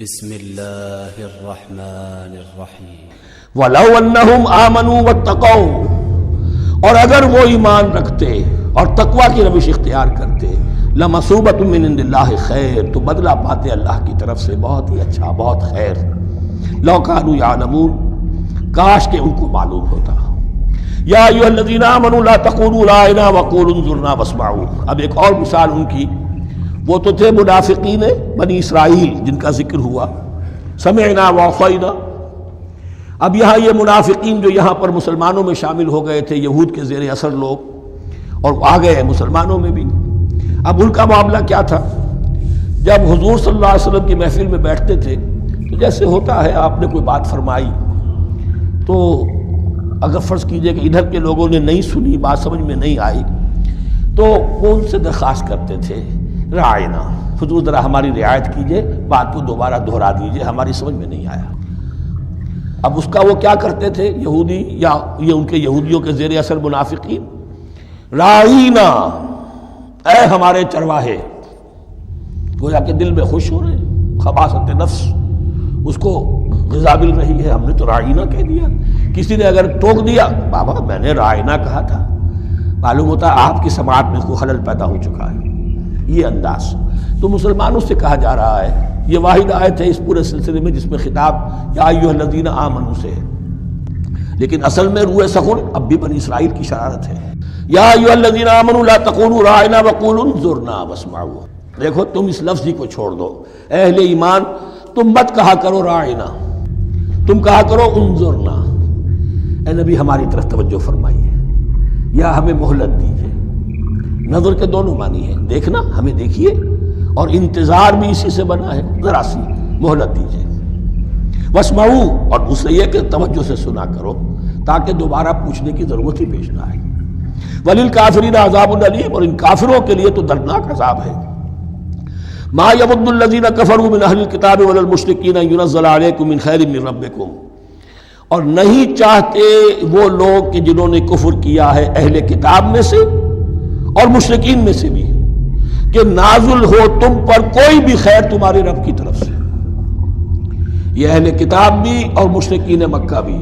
بسم الله الرحمن الرحيم وَلَوْ أَنَّهُمْ آمَنُوا وَاتَّقَوْا، اور اگر وہ ایمان رکھتے اور تقوی کی روش اختیار کرتے لمصوبت من عند اللہ خیر تو بدلہ پاتے اللہ کی طرف سے بہت ہی اچھا بہت خیر۔ لو کانوا یعلمون کاش کہ ان کو معلوم ہوتا۔ یا ایھا الذین آمنوا، لا تقولوا لا رائنا وقولوا انظرنا واسمعوا۔ اب ایک اور مثال ان کی۔ وہ تو تھے منافقین بنی اسرائیل جن کا ذکر ہوا. سمعنا وعصینا. اب یہاں یہ منافقین جو یہاں پر مسلمانوں میں شامل ہو گئے تھے، یہود کے زیر اثر لوگ اور آ گئے ہیں مسلمانوں میں بھی. اب ان کا معاملہ کیا تھا؟ جب حضور صلی اللہ علیہ وسلم کی محفل میں بیٹھتے تھے، تو جیسے ہوتا ہے، آپ نے کوئی بات فرمائی، تو اگر فرض کیجیے کہ ادھر کے لوگوں نے نہیں سنی، بات سمجھ میں نہیں آئی، تو وہ ان سے درخواست کرتے تھے رائنا حضور ذرا ہماری رعایت کیجیے، بات کو دوبارہ دہرا دیجیے، ہماری سمجھ میں نہیں آیا۔ اب اس کا وہ کیا کرتے تھے؟ یہودی یا یہ ان کے یہودیوں کے زیر اثر منافقین؟ رائنا اے ہمارے چرواہے، گویا کہ دل میں خوش ہو رہے ہیں خباست نفس۔ اس کو غذا مل رہی ہے، ہم نے تو رائنا کہہ دیا۔ کسی نے اگر ٹوک دیا، بابا میں نے رائنا کہا تھا۔ معلوم ہوتا ہے آپ کی سماعت میں کوئی خلل پیدا ہو چکا ہے۔ یہ انداز۔ تو مسلمانوں سے کہا جا رہا ہے، یہ واحد آیت ہے اس پورے سلسلے میں جس میں خطاب یا ایوہ الذین آمنوا سے ہے۔ لیکن اصل میں روح سخن اب بھی بنی اسرائیل کی شرارت ہے۔ یا ایوہ الذین آمنوا لا تقولوا رائنا وقولوا انظرنا واسمعوا۔ دیکھو، تم اس لفظی کو چھوڑ دو۔ اہل ایمان، تم مت کہا کرو رائنا تم کہا کرو انظرنا۔ اے نبی، ہماری طرف توجہ فرمائیے۔ یا ہمیں مہلت دیجیے نظر کے دونوں معنی ہیں۔ دیکھنا، ہمیں دیکھیے۔ اور انتظار بھی اسی سے بنا ہے۔ ذرا سی مہلت دیجیے وسمعو اور دوسرے یہ کہ توجہ سے سنا کرو تاکہ دوبارہ پوچھنے کی ضرورت ہی پیش نہ آئے۔ ولیل کافرین عذاب العلیم اور ان کافروں کے لیے تو دردناک عذاب ہے۔ ما یبد الذین کفروا من اہل الکتاب والمشرکین ينزل علیکم من خیر من ربکم اور نہیں چاہتے وہ لوگ کہ جنہوں نے کفر کیا ہے اہل کتاب میں سے اور مشرقین میں سے بھی کہ نازل ہو تم پر کوئی بھی خیر تمہارے رب کی طرف سے۔ یہ اہل کتاب بھی اور مشرقین مکہ بھی۔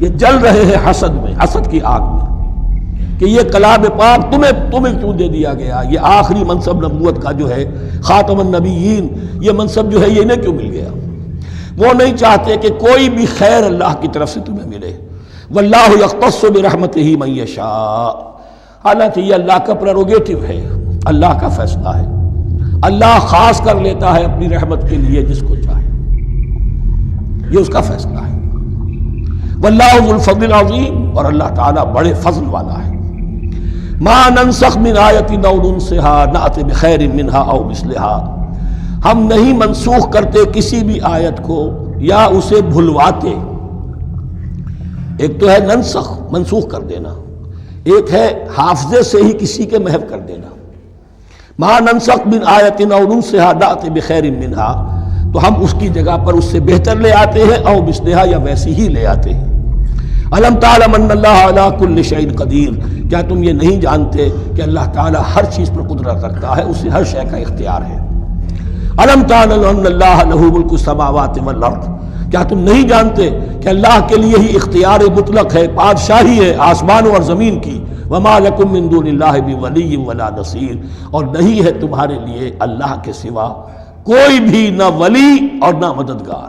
یہ جل رہے ہیں حسد میں، حسد کی آگ میں۔ کہ یہ کلام پاک تمہیں تمہیں کیوں دے دیا گیا؟ یہ آخری منصب نبوت کا جو ہے، خاتم النبیین، یہ منصب جو ہے، یہ انہیں کیوں مل گیا؟ وہ نہیں چاہتے کہ کوئی بھی خیر اللہ کی طرف سے تمہیں ملے۔ واللہ یختص برحمتہ من یشاء۔ حالانکہ یہ اللہ کا پریروگیٹو ہے، اللہ کا فیصلہ ہے۔ اللہ خاص کر لیتا ہے اپنی رحمت کے لیے جس کو چاہے۔ یہ اس کا فیصلہ ہے۔ واللہ ذو الفضل العظیم اور اللہ تعالیٰ بڑے فضل والا ہے۔ ما ننسخ من آیت نو ننسها نعت بخیر منها او مثلها ہم نہیں منسوخ کرتے کسی بھی آیت کو یا اسے بھلواتے۔ ایک تو ہے ننسخ، منسوخ کر دینا۔ ایک ہے حافظے سے ہی کسی کے محو کر دینا۔ ما ننسخ من آیت نو ننسها نعت بخیر منها تو ہم اس کی جگہ پر اس سے بہتر لے آتے ہیں او مثلها یا ویسی ہی لے آتے ہیں۔ علم تعلم ان اللہ علی کل شیء قدیر کیا تم یہ نہیں جانتے کہ اللہ تعالی ہر چیز پر قدرت رکھتا ہے؟ اسے ہر شے کا اختیار ہے۔ علم تعلم ان اللہ له ملک السماوات والارض کیا تم نہیں جانتے کہ اللہ کے لیے ہی اختیار مطلق ہے، بادشاہی ہے، آسمانوں اور زمین کی؟ وما لکم من دون اللہ بھی ولی ولا نصیر اور نہیں ہے تمہارے لیے اللہ کے سوا کوئی بھی، نہ ولی اور نہ مددگار۔